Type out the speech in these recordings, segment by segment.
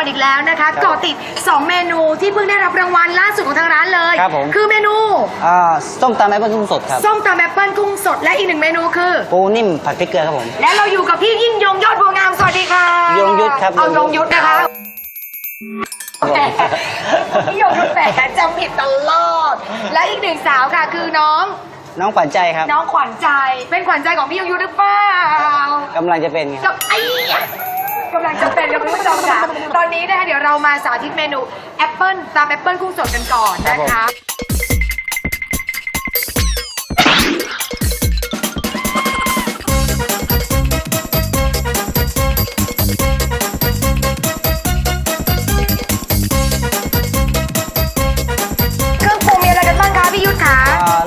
กันอีกแล้วนะคะเกาะติด 2 เมนูที่เพิ่งได้รับรางวัลล่าสุดของทางร้านเลย ครับผม คือเมนูอ่าส้มตำแอปเปิ้ลกุ้งสดครับส้มตำแอปเปิ้ลกุ้งสดและอีกหนึ่งเมนูคือ ปูนิ่มผัดพริกเกลือครับผม และเราอยู่กับพี่ยิ่งยงยอดบัวงามสวัสดีค่ะยงยุทธครับเอายงยุทธนะคะครับผมพี่ยงยุทธแหมจำผิดตลอด และอีกหนึ่งสาวค่ะ คือน้องน้องขวัญใจครับน้องขวัญใจ เป็นขวัญใจของพี่ยงยุทธหรือเปล่ากำลังจะเป็นครับกับไอ้ยะ กำลังจะเป็นกับคุณผู้ชมค่ะ ตอนนี้นะคะเดี๋ยวเรามาสาธิตเมนูแอปเปิลตามแอปเปิลกุ้งสดกันก่อนนะครัคะ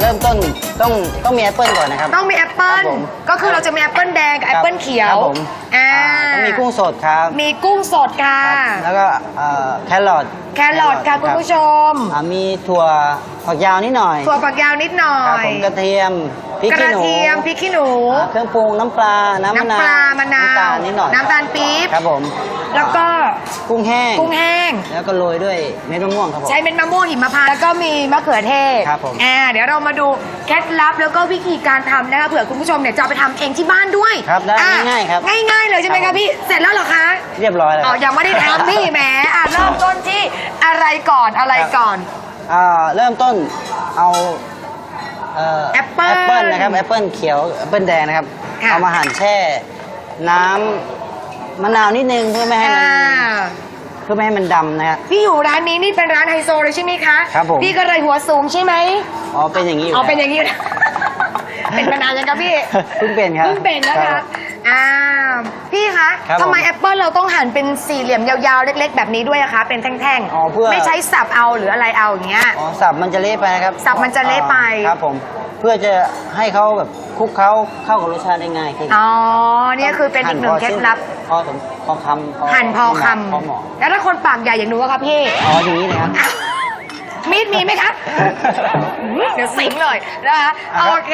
เริ่มต้นต้องต้องมีแอปเปิ้ลก่อนนะครับ ต้องมีแอปเปิครัลบผมก็คือเราจะมีแอปเปิลแดงกับแอปเปิลเขียวครับผมอ่าอ่าต้องมีกุ้งสดครับมีกุ้งสดค่ะ ครับแล้วก็เอ่อแครอทแครอทค่ะคุณผู้ชม อ่ามีถั่วฝักยาวนิดหน่อยถั่วฝักยาวนิดหน่อครับย ผมกระเทียม พริกกขี้ระหนูเทียมพริกขี้หนู อ่าเครื่องปรุงน้ำปลา น้ำมะนาวน้ำปลามะนาวน้ำตาลนิดหน่อยน้ำตาลปี๊บ ครับผมแล้วก็กุ้งแห้ง กุ้งแห้ง แล้วก็โรยด้วยเม็ดมะม่วงครับผม ใช้เม็ดมะม่วงหิมพานต์แล้วก็มีมะเขือเทศครับผม อ่าเดี๋ยวเรามาดูเคล็ดลับแล้วก็วิธีการทำนะคะเผื่อคุณผู้ชมเนี่ยจะเอาไปทำเองที่บ้านด้วยครับได้อะง่ายๆครับง่ายๆเลยใช่ไหมครัคะบผม พี่ เสร็จแล้วเหรอคะเรียบร้อยแล้วอ๋อยังไม่ได้ทำพี่แหมอะเริ่มต้นที่อะไรก่อนอะไรก่อน อ่าเริ่มต้นเอาเอ่อ แอปเปิ้ลแอปเปิ้ลนะครับแอปเปิ้ลเขียวแอปเปิ้ลแดงนะครับ ค่ะ เอามาหั่นแช่ น้ำมะนาวนิดนึงเพื่อไม่ให้มันอ่าเพื่อไม่ให้มันดำนะครับพี่อยู่ร้านนี้นี่เป็นร้านไฮโซเลยใช่ไหมคะครับผม พี่ก็เลยหัวสูงใช่ไหมอ๋อเป็นอย่างนี้อยู่อ๋อเป็นอแล้วย่างนี้อยู่นะ เป็นมานานยังคะพี่เพิ่งเป็นครับเพิ่งเป็นนะครัคะ บ อ่าพี่คะครับทำไมผมแอปเปิลเราต้องหั่นเป็นสี่เหลี่ยมยาวๆ เล็ก ๆ แบบนี้ด้วยอะคะ เป็นแท่งอ๋อเพื่อ ไม่ใช้สับเอาหรืออะไรเอาอย่างเงี้ย อ๋อสับมันจะเละไปนะครับสับมันจะเละไป อ่าครับผมเพื่อจะให้เขาแบบคลุกเขาเข้ากับรสชาติได้ง่ายขึ้นอ๋อเนี่ยคือเป็นอีกหนึ่งเคล็ดลับ พอสมพอคำหั่นพอคพอเหมาะำแล้วถ้าคนปากใหญ่อย่างหนูอะคะพี่ อ๋ออย่างนี้เลยครับอะ มีดมีไหมคะเดี๋ยวสิงเลยนะคะอะครับ โอเค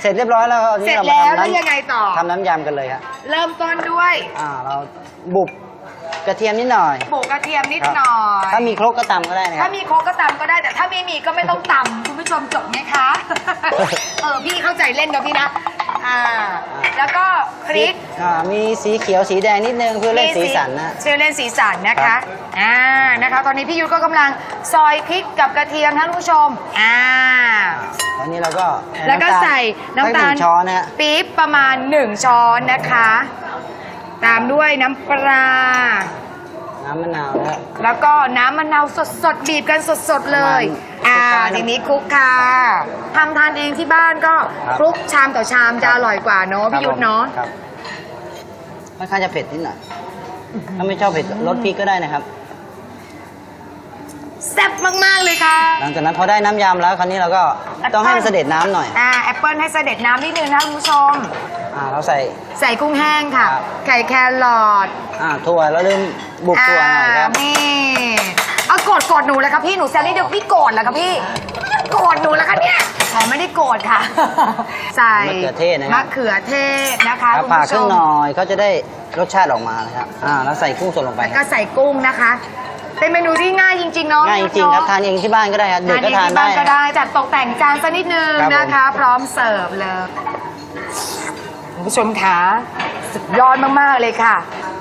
เสร็จเรียบร้อยแล้วครับเสร็จนี่าแล้วมาทำแล้วน้ำยังไงต่อ ทำน้ำยำกันเลยครับเริ่มต้นด้วย อ่า เราบุบ กระเทียมนิดหน่อยโปกกระเทียมนิดครับหน่อยถ้ามีครกก็ตำก็ได้นะคถ้ารับมีโคกก็ตำก็ได้ แต่ถ้าไม่มีก็ไม่ต้องตำคุณผู้ชมจบไหมคะ เออพี่เข้าใจเล่นนะพี่นะอ่าแล้วก็พริก อ่ามีสีเขียวสีแดงนิดนึงเพื่อเล่นสีสันนะ เชื่อเล่นสีสันนะครัคะบอ่า นะคะ ตอนนี้พี่ยุทธก็กำลังซอยพริกกับกระเทียมท่านผู้ชม อ่า ตอนนี้เราก็แล้วก็ใส่น้ำตาลสักหงช้อนนะฮะ ปี๊บประมาณ 1 ช้อนนะคะ ตามด้วยน้ำปลา น้ำมะนาวนะฮะแล้วก็น้ำมะนาวสดๆ บีบกันสดๆเลยประมาณอ่าคลุกๆทีนี้คลุกค่ะทำทานเองที่บ้านก็ครับ คลุกชามต่อชามจะอร่อยกว่าเนาะพี่ยุทธเนาะ ครับค่อนข้างจะเผ็ดนิดหน่อย ถ้าไม่ชอบเผ็ดลดพริกก็ได้นะครับ แซ่บมาก ๆ เลยค่ะ หลังจากนั้นพอได้น้ำยำแล้วคราวนี้เราก็ต้องให้มันเสด็จน้ำหน่อย อ่าแอปเปิลให้เสด็จน้ำนิดนึงนะคุณผู้ชม อ่าเราใส่ ใส่กุ้งแห้งค่ะ ครับ ไก่แครอทอ่าถั่วแล้วลืมบุกถั่วหน่อยครับานี่เอาโกรธโกรธหนูเลยครับพี่หนูแซลลี่เดี๋ยวพี่โกรธแล้วครับพี่โกรธหนูแล้วค่ะเนี่ยอ๋อไม่ได้โกรธค่ะ ใส่มะเขือเทศนะครับ มะเขือเทศนะคะครับคุณผ่าผู้คชรึ่งมหน่อยก็จะได้รสชาติออกมานะครับอ่าแล้วใส่กุ้งสดลงไปแล้วคก็รับใส่กุ้งนะคะ เป็นเมนูที่ง่ายจริงๆเนาะง่ายจริงๆครับทานเองที่บ้านก็ได้ครับเด็กก็ทานที่ได้บ้านก็ได้จัดตกแต่งจานสักนิดนึงครับผม นะคะ พร้อมเสิร์ฟเลยคุณ ผู้ชมคะสุดยอดมาก ๆ เลยค่ะ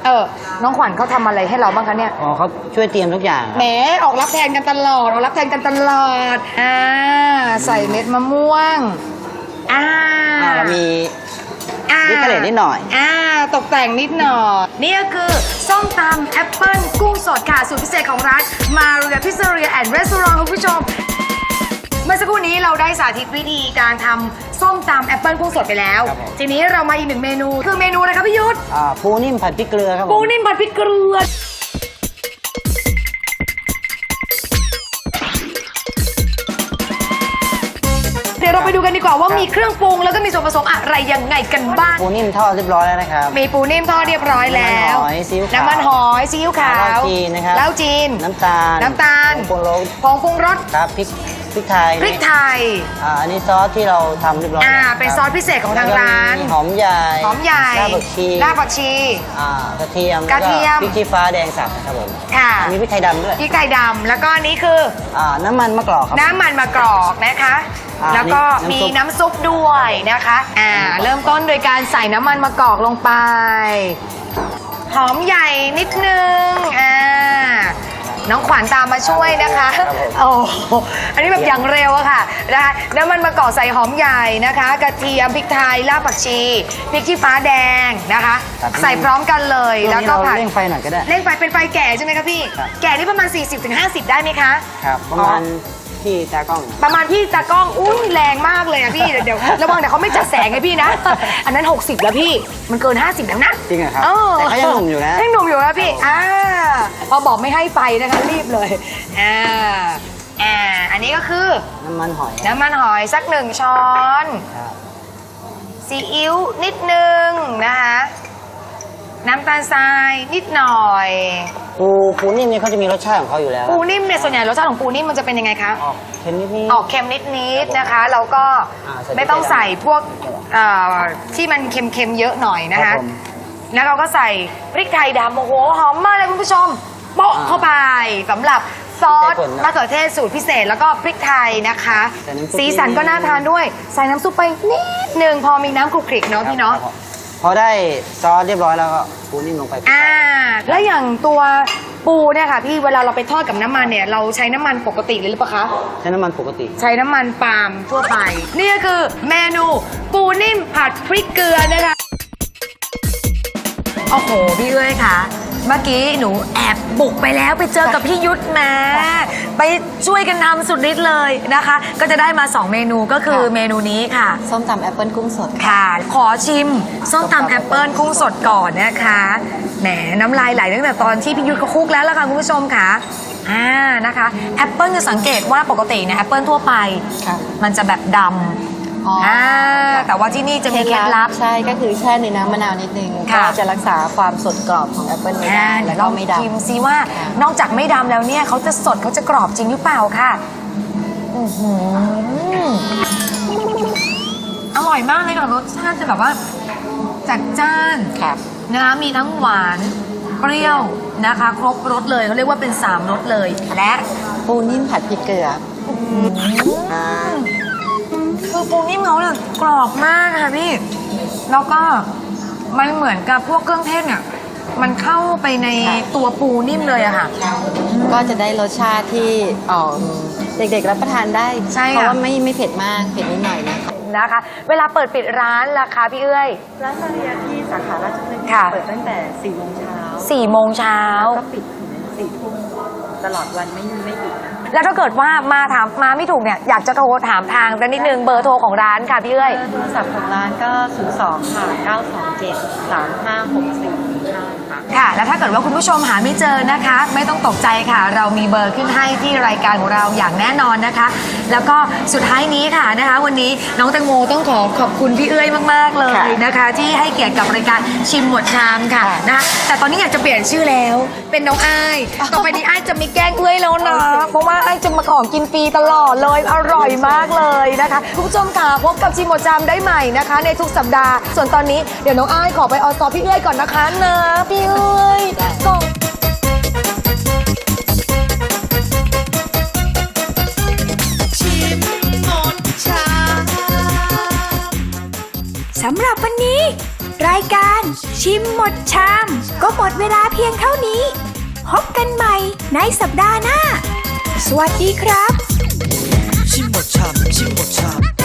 เออ น้องขวัญเขาทำอะไรให้เราบ้างคะเนี่ย อ๋อเขาช่วยเตรียมทุกอย่างคแหมรับออกรับแทนกันตลอดออกรับแทนกันตลอด อ่า ใส่เม็ดมะม่วง อ่าอ่าเรามี อ่าดิเกเรตนิดหน่อย อ่า ตกแต่งนิดหน่อย นี่ก็คือ ส้มตำแอปเปิลกุ้งสดค่ะ สูตรพิเศษของร้านมาเรียพิซซ่าเรียแอนด์รีสอร์ทคุณผู้ชม เมื่อสักครู่นี้เราได้สาธิตวิธีการทำส้มตำแอปเปิลกุ้งสดไปแล้ว ครับผม ทีนี้เรามาอีกหนึ่งเมนู คือเมนูอะไรครับพี่ยุทธอ่าปูนิ่มผัดพริกเกลือครับผม ปูนิ่มผัดพริกเกลือเดี๋ยวเราไปดูกันดีกว่าว่ามีเครื่องปรุงแล้วก็มีส่วนผสมอะไรยังไงกันบ้าง ปูนิ่มทอดเรียบร้อยแล้วนะครับ มีปูนิ่มทอดเรียบร้อยแล้วน้ำมันหอยซีอิ๊วขาวน้ำมันหอยซีอิ๊วขาวเหล้าจีนนะครับ เหล้าจีน น้ำตาลน้ำตาล ผงปรุงรสผงปรุงรส ครับพริกพพ ริกไทยพริกไทย อ่าอันนี้ซอสที่เราทำเรียบร้อยอ่า แล้วเป็นคบซอสพิเศษของทางร้าน แล้วก็มีหอมใหญ่หอมใหญ่รากผักชีรากผักชี อ่ากระเทียมกระเทียม แล้วพริกชี้ฟ้าแดงสับนะครับผมค่ะมีพริกไทยดำด้วยพริกไทยดำแล้วก็อันนี้คือ อ่าน้ำมันมะกรอกครับ น้ำมันมะกรอกนะคะ อ่าแล้วก็นี่มีน้ำซุปน้ำซุปด้วยนะคะ อ่า เริ่มต้นโดยการใส่น้ำมันมะกอกลงไป หอมใหญ่นิดนึง อ่า น้องขวัญตามมาช่วยนะคะครับผมโอ้โหอันนี้แบบอย่างเร็วอะค่ะนะคะน้ำมันมะกอกใส่หอมใหญ่นะคะ กระเทียมพริกไทยรากผักชีพริกชี้ฟ้าแดงนะคะ ครับใส่พร้อมกันเลยช่วงแล้วนี้ก็เราผัดเร่งไฟหน่อยก็ได้เร่งไฟเป็นไฟแก่ใช่ไหมคะพี่ ครับ แก่นี่ประมาณ 40-50 ได้ไหมคะ ครับประมาณ ที่ตากล้อง ประมาณพี่ตากล้อง อุ้ยแรงมากเลยอะพี่ เดี๋ยวเดี๋ยวระวังเดี๋ยวเขาไม่จัดแสงไงพี่นะ อันนั้น 60 แล้วพี่ มันเกิน 50แล้วนะจริงเหรอครับออแต่เขายังหนุ่มอยู่นะ ยังหนุ่มอยู่นะพี่ อ่า พอบอกไม่ให้ไฟนะคะรีบเลย อ่า อ่า อันนี้ก็คือ น้ำมันหอย น้ำมันหอยสักหนึ่งช้อนครับซีอิ๊วนิดนึงนะคะ น้ำตาลทรายนิดหน่อยปูปูนิ่มเนี่ยเขาจะมีรสชาติของเขาอยู่แล้วปูนิ่มเนี่ยส่วนใหญ่รสชาติของปูนิ่มมันจะเป็นยังไงคะออกเค็มนิดๆออกเค็มนิดๆนะคะแล้วก็อ่าใส่ไม่ต้องใส่พวกเอ่อที่มันเค็มๆเยอะหน่อยนะครัคะบผมแล้วเราก็ใส่พริกไทยดำโอ้โหหอมมากเลยคุณผู้ชมโปะอ่าเข้าไปสำหรับซอสพริกไทยป่นนะมะเขือเทศสูตรพิเศษแล้วก็พริกไทยนะคะ ใส่น้ำซุปสีสันก็น่าทานด้วย ใส่น้ำซุปไปนิดหนึ่งพอมีน้ำคลุกคลิกเนาะพี่เนาะครับ พอได้ซอสเรียบร้อยแล้วก็ปูนิ่มลงไปอ่า แล้วอย่างตัวปูเนี่ยค่ะพี่เวลาเราไปทอดกับน้ำมันเนี่ย เราใช้น้ำมันปกติเลยหรือเปล่าคะ ใช้น้ำมันปกติ ใช้น้ำมันปาล์มทั่วไป นี่ก็คือเมนูปูนิ่มผัดพริกเกลือนะคะ โอ้โห พี่เอ้ยค่ะ เมื่อกี้หนูแอบบุกไปแล้วไปเจอกับพี่ยุทธมา ไปช่วยกันทำสุดฤทธิ์เลยนะคะ ก็จะได้มา 2 เมนูก็คือค่ะเมนูนี้ค่ะ ส้มตำแอปเปิลกุ้งสดค่ะ ขอชิม ส้มตำแอปเปิลกุ้งสดก่อนนะคะแหมน้ำลายไหลตั้งแต่ตอนที่พี่ยุทธเขาคลุกแล้วล่ะค่ะคุณผู้ชมค่ะอ่านะคะแอปเปิลจะสังเกตว่าปกติเนี่ยแอปเปิลทั่วไปค่ะมันจะแบบดอ๋ อำอ่อ่าแต่ว่าที่นี่จะมีเคล็ดลับ ใช่ก็คือแช่ในน้ำมะนาวนิดนึงค่ะ ก็จะรักษาความสดกรอบของแอปเปิลไว้ได้อ่าแล้วลก็องไม่ชิมดำซิว่าค่ะนอกจากไม่ดำแล้วเนี่ยเขาจะสดเขาจะกรอบจริงหรือเปล่าค่ะอื้อหืออร่อยมากเลยค่ะรสชาติจะแบบว่า จัดจ้านค่ะนะคะมีทั้งหวานเปรี้ยวนะคะ ครบรสเลยเขาเรียกว่าเป็น 3รสเลย และปูนิ่มผัดพริกเกลือ คือปูนิ่มเขาเนี่ยกรอบมากค่ะพี่ แล้วก็มันเหมือนกับพวกเครื่องเทศเนี่ย มันเข้าไปในค่ะตัวปูนิ่มเลยอะค่ะ ก็จะได้รสชาติที่เอ่อเด็กๆรับประทานได้ใช่ค่ะเพราะว่าไม่ไม่เผ็ดมากเผ็ดนิดหน่อยนะคะ นะคะ เวลาเปิดปิดร้านราคาพี่เอ้ย ร้านซาเรียที่สาขาราชพฤกษ์ค่ะ เปิดตั้งแต่4โมงเช้า4ี่โมงเช้าก็ปิดถึง4ทุ่มตลอดวันไม่ไม่หยุดนะ แล้วถ้าเกิดว่ามาถามมาไม่ถูกเนี่ยอยากจะโทรถามทางสักนิดนึงเบอร์โทรของร้านค่ะพี่เอ้ยโทรศัพท์ของร้านก็ 02 ค่ะ 927 3564ค่ะ ค่ะ แล้วถ้าเกิดว่าคุณผู้ชมหาไม่เจอนะคะ ไม่ต้องตกใจค่ะ เรามีเบอร์ขึ้นให้ที่รายการของเราอย่างแน่นอนนะคะ แล้วก็สุดท้ายนี้ค่ะนะคะ วันนี้น้องแตงโมต้องขอขอบคุณพี่เอ้ยมากๆเลยนะคะ ที่ให้เกียรติกับรายการชิมหมดชามค่ะนะคะแต่ตอนนี้อยากจะเปลี่ยนชื่อแล้วเป็นน้องอ้ายต่อไปนี้อ้ายจะไม่แกล้งเอ้ยแล้วนะ เพราะว่าอ้ายจะมาของกินฟรีตลอดเลย อร่อยมากเลยนะคะคุณผู้ชมค่ะพบกับชิมหมดชามได้ใหม่นะคะ ในทุกสัปดาห์ ส่วนตอนนี้เดี๋ยวน้องอ้ายขอไปออสตอพี่เอ้ยก่อนนะคะนะพี่เอ้ยส่งสำหรับวันนี้ รายการชิมหมดชาม ก็หมดเวลาเพียงเท่านี้ พบกันใหม่ในสัปดาห์หน้า สวัสดีครับ ชิมหมดชามชิมหมดชาม